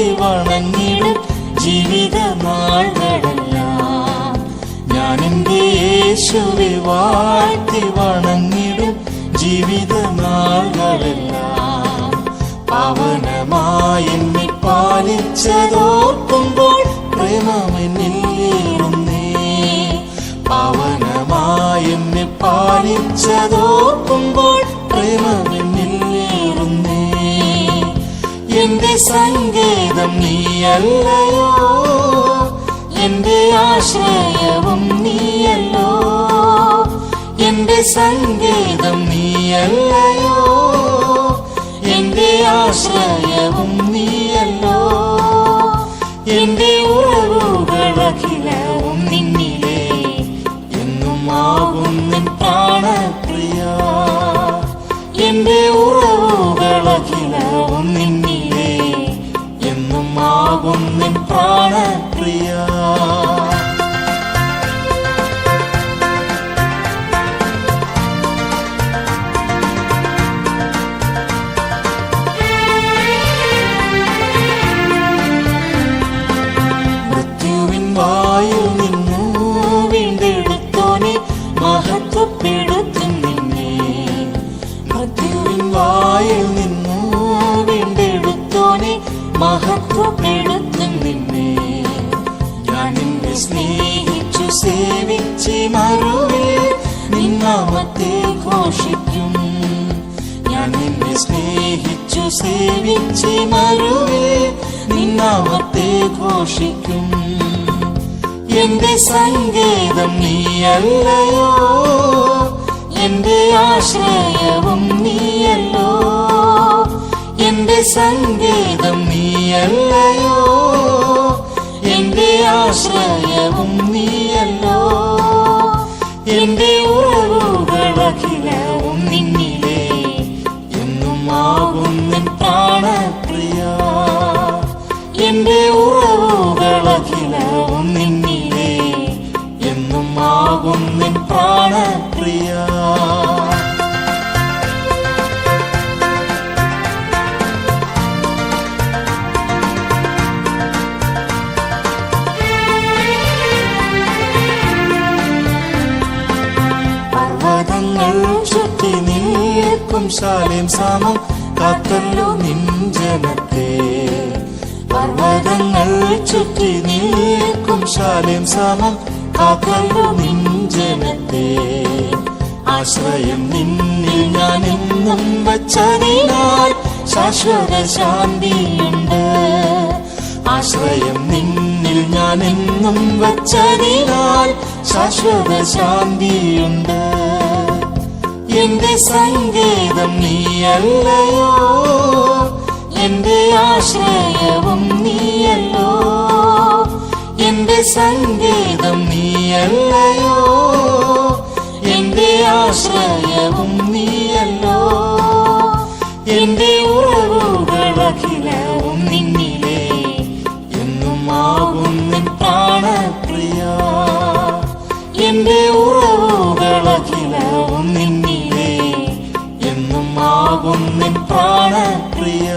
വാഴ്ത്തി വണങ്ങിടും ജീവിതമാൾകളെല്ലാം ഞാൻ എന്റെ യേശുവെ വാഴ്ത്തി വണങ്ങിടും ജീവിതമാൾകളെല്ലാം പവനമായി എന്നെ പാലിച്ചതോർക്കുമ്പോൾ പ്രേമമെന്നിൽ പവനമായി എന്നെ പാലിച്ചതോർക്കുമ്പോൾ പ്രേമമെന്നിൽ എന്റെ സംഗീതം നീയല്ലയോ? എന്റെ ആശ്രയവും നീയല്ലോ? എന്റെ സംഗീതം നീയല്ലയോ? എന്റെ ആശ്രയവും വായിൽ നിന്നു വീണ്ടെടുത്തോനെ മഹത്വപ്പെടുത്തും നിന്നെ. ഞാൻ നിന്നെ സ്നേഹിച്ചു സേവിച്ച് മറുവേ നിന്നാമത്തെ ഘോഷിക്കും. ഞാൻ നിന്നെ സ്നേഹിച്ചു സേവിച്ച് മറുവേ നിന്നാമത്തെ ഘോഷിക്കും. എന്റെ സംഗീതം നീയല്ലയോ? എന്റെ ആശ്രയവും ശാലേം സാമം കാത്തല്ലോ നിൻ ജനത്തെ പർവതങ്ങൾ ചുറ്റി നീക്കും ശാലേം സാമം കാത്തല്ലോ നിൻ ജനത്തെ ആശ്രയം നിന്നിൽ ഞാൻ എന്നും വച്ചതിനാൽ ശാശ്വത ശാന്തിയുണ്ട്. ആശ്രയം നിന്നിൽ ഞാൻ എന്നും വച്ചതിനാൽ ശാശ്വത ശാന്തിയുണ്ട്. എന്റെ സംഗീതം നീയല്ലയോ? എന്റെ ആശ്രയവും നീയല്ലോ? എന്റെ സംഗീതം നീയല്ലയോ? എന്റെ ആശ്രയവും നീയല്ലോ? എന്റെ ഉറവുകളഖിലവും എന്നും ആകും നിൻ പ്രാണപ്രിയ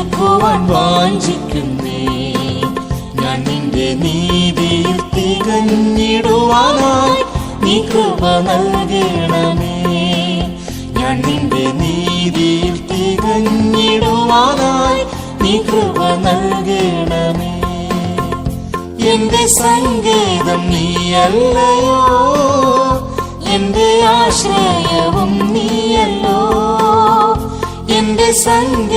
നിൽക്കുവാൻ വാഞ്ചിക്കുന്നേ. ഞാൻ നിന്റെ നീതിയിൽ തികഞ്ഞിടുവാനായി നീ കൃപ നൽകണമേ. ഞാൻ നിന്റെ നീതിയിൽ തികഞ്ഞിടുവാനായി നീ കൃപ നൽകണമേ. എന്റെ സംഗീതം നീയല്ലയോ? എന്റെ ആശ്രയവും നീയല്ലോ? എന്റെ സംഗീതം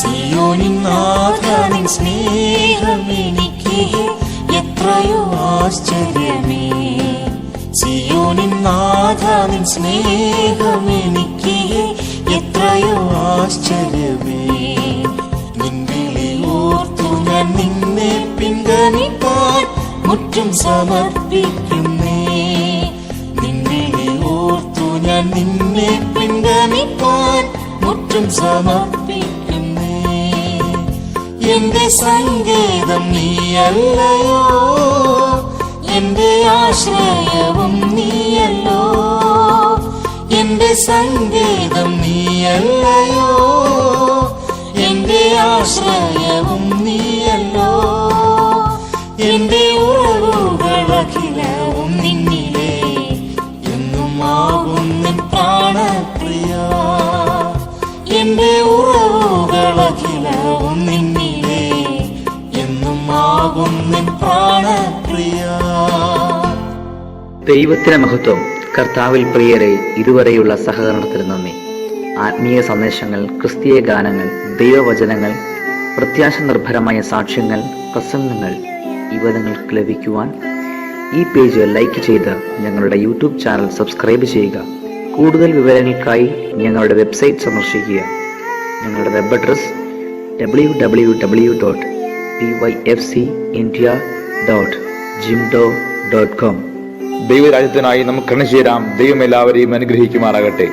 സിയോനിൻ നാഥാനിൻ സ്നേഹം എനിക്ക് എത്രയോ ആശ്ചര്യമേ. സിയോനിൻ നാഥാനിൻ സ്നേഹം എനിക്ക് എത്രയോ ആശ്ചര്യമേ. നിൻവിളി ഓർത്തു ഞാൻ നിന്നെ പിൻഗണിക്കാൻ മുറ്റും സമർപ്പിക്കുന്നേ. നിൻവിളി ഓർത്തു ഞാൻ നിന്നെ പിൻഗണിക്കാൻ മുറ്റും സമർപ്പിക്കുന്നേ എന്റെ സംഗീതം നീയല്ലയോ? എന്റെ ആശ്രയവും നീയല്ലോ? എന്റെ സംഗീതം നീയല്ലയോ? ദൈവത്തിന് മഹത്വം കർത്താവിൽ പ്രിയരെ ഇതുവരെയുള്ള സഹകരണത്തിന് നന്ദി. ആത്മീയ സന്ദേശങ്ങൾ ക്രിസ്തീയ ഗാനങ്ങൾ ദൈവവചനങ്ങൾ പ്രത്യാശ നിർഭരമായ സാക്ഷ്യങ്ങൾ പ്രസംഗങ്ങൾ ഇവ നിങ്ങൾക്ക് ലഭിക്കുവാൻ ഈ പേജ് ലൈക്ക് ചെയ്ത് ഞങ്ങളുടെ യൂട്യൂബ് ചാനൽ സബ്സ്ക്രൈബ് ചെയ്യുക. കൂടുതൽ വിവരങ്ങൾക്കായി ഞങ്ങളുടെ വെബ്സൈറ്റ് സന്ദർശിക്കുക. ഞങ്ങളുടെ web address W W W dot P Y F C India dot Jimdo dot com ദൈവരാജ്യത്തിനായി നമുക്ക് കണശേരാം ദൈവം എല്ലാവരെയും അനുഗ്രഹിക്കുമാറാകട്ടെ.